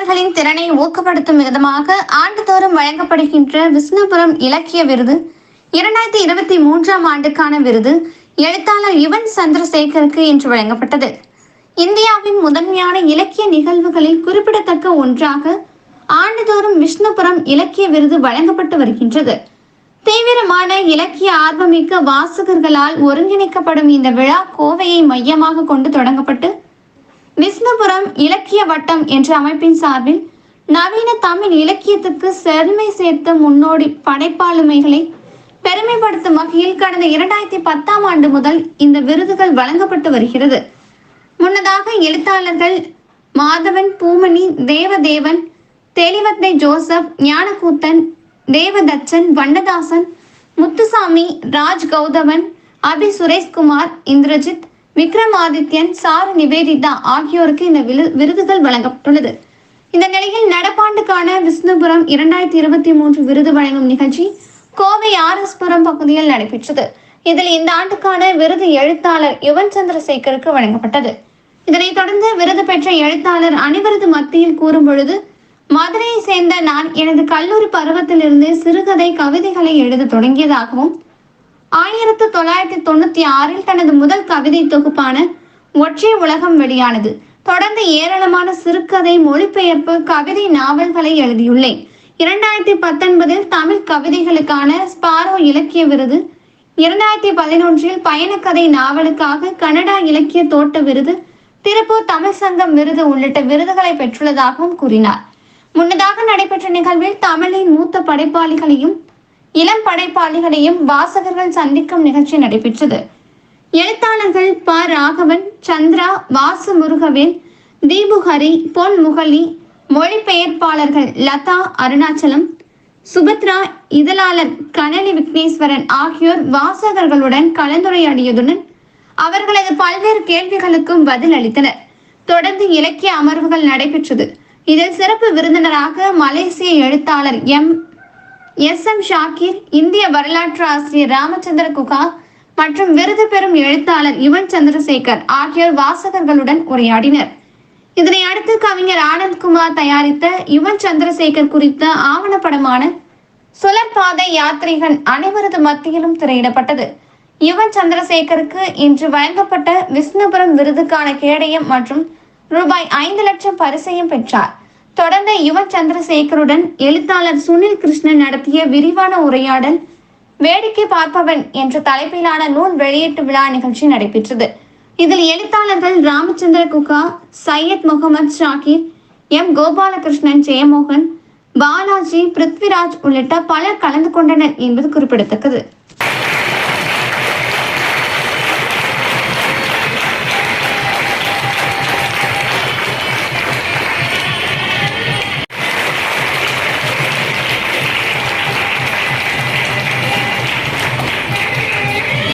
எழுத்தாளர்களின் திறனை ஊக்கப்படுத்தும் விதமாக ஆண்டுதோறும் வழங்கப்படுகின்ற விஷ்ணுபுரம் இலக்கிய விருது இரண்டாயிரத்தி இருபத்தி மூன்றாம் ஆண்டுக்கான விருது எழுத்தாளர் யுவன் சந்திரசேகருக்கு இன்று வழங்கப்பட்டது. இந்தியாவின் முதன்மையான இலக்கிய நிகழ்வுகளில் குறிப்பிடத்தக்க ஒன்றாக ஆண்டுதோறும் விஷ்ணுபுரம் இலக்கிய விருது வழங்கப்பட்டு வருகின்றது. தீவிரமான இலக்கிய ஆர்வமிக்க வாசகர்களால் ஒருங்கிணைக்கப்படும் இந்த விழா கோவையை மையமாக கொண்டு தொடங்கப்பட்டு விஷ்ணுபுரம் இலக்கிய வட்டம் என்ற அமைப்பின் சார்பில் நவீன தமிழ் இலக்கியத்துக்கு செருமை சேர்த்த முன்னோடி படைப்பாளுமைகளை பெருமைப்படுத்தும் வகையில் கடந்த இரண்டாயிரத்தி பத்தாம் ஆண்டு முதல் இந்த விருதுகள் வழங்கப்பட்டு வருகிறது. முன்னதாக எழுத்தாளர்கள் மாதவன் பூமணி தேவதேவன் தெளிவத்தை ஜோசப் ஞானக்கூத்தன் தேவதச்சன் வண்ணதாசன் முத்துசாமி ராஜ் கௌதமன் அபி சுரேஷ்குமார் இந்திரஜித் விக்ரமாதித்யன் சாரு நிவேதிதா ஆகியோருக்கு இந்த விரு- விருதுகள் வழங்கப்பட்டுள்ளது. இந்த நிலையில் நடப்பாண்டுக்கான விஷ்ணுபுரம் இரண்டாயிரத்தி இருபத்தி மூன்று விருது வழங்கும் நிகழ்ச்சி கோவை ஆர்எஸ்புரம் பகுதியில் நடைபெற்றது. இதில் இந்த ஆண்டுக்கான விருது எழுத்தாளர் யுவன் சந்திரசேகருக்கு வழங்கப்பட்டது. இதனைத் தொடர்ந்து விருது பெற்ற எழுத்தாளர் அனைவரது மத்தியில் கூறும் பொழுது மதுரையை சேர்ந்த நான் எனது கல்லூரி பருவத்திலிருந்து சிறுகதை கவிதைகளை எழுத தொடங்கியதாகவும் ஆயிரத்து தொள்ளாயிரத்தி தொண்ணூத்தி ஆறில் தனது முதல் கவிதை தொகுப்பான ஒற்றை உலகம் வெளியானது. தொடர்ந்து ஏராளமான சிறுகதை மொழிபெயர்ப்பு கவிதை நாவல்களை எழுதியுள்ளேன். இரண்டாயிரத்தி பத்தொன்பதில் தமிழ் கவிதைகளுக்கான ஸ்பாரோ இலக்கிய விருது இரண்டாயிரத்தி பதினொன்றில் பயணக்கதை நாவலுக்காக கனடா இலக்கிய தோட்ட விருது திருப்பூர் தமிழ் சங்கம் விருது உள்ளிட்ட விருதுகளை பெற்றுள்ளதாகவும் கூறினார். முன்னதாக நடைபெற்ற நிகழ்வில் தமிழின் மூத்த படைப்பாளிகளையும் இளம் படைப்பாளிகளையும் வாசகர்கள் சந்திக்கும் நிகழ்ச்சி நடைபெற்றது. எழுத்தாளர்கள் ப. ராகவன் சந்திரா வாசு முருகவேல் தீபுஹரி பொன் முகலி மொழிபெயர்ப்பாளர்கள் லதா அருணாச்சலம் சுபத்ரா இதழாளர் கனலி விக்னேஸ்வரன் ஆகியோர் வாசகர்களுடன் கலந்துரையாடியதுடன் அவர்களது பல்வேறு கேள்விகளுக்கும் பதில் அளித்தனர். தொடர்ந்து இலக்கிய அமர்வுகள் நடைபெற்றது. இதில் சிறப்பு விருந்தினராக மலேசிய எழுத்தாளர் எம். எஸ் எம் ஷாக்கிர் இந்திய வரலாற்று ஆசிரியர் ராமச்சந்திர குகா மற்றும் விருது பெறும் எழுத்தாளர் யுவன் சந்திரசேகர் ஆகியோர் வாசகர்களுடன் உரையாடினர். இதனை அடுத்து கவிஞர் ஆனந்த்குமார் தயாரித்த யுவன் சந்திரசேகர் குறித்த ஆவணப்படமான சுழற்பாதை யாத்திரைகள் அனைவரது மத்தியிலும் திரையிடப்பட்டது. யுவன் சந்திரசேகருக்கு இன்று வழங்கப்பட்ட விஷ்ணுபுரம் விருதுக்கான கேடயம் மற்றும் ரூபாய் ஐந்து லட்சம் பரிசையும் பெற்றார். தொடர்ந்து யுவன் சந்திரசேகருடன் எழுத்தாளர் சுனில் கிருஷ்ணன் நடத்திய விரிவான உரையாடல் வேடிக்கை பார்ப்பவன் என்ற தலைப்பிலான நூல் வெளியீட்டு விழா நிகழ்ச்சி நடைபெற்றது. இதில் எழுத்தாளர்கள் ராமச்சந்திர குகா சையத் முகமது ஷாகிர் எம். கோபாலகிருஷ்ணன் ஜெயமோகன் பாலாஜி பிருத்விராஜ் உள்ளிட்ட பலர் கலந்து கொண்டனர் என்பது குறிப்பிடத்தக்கது.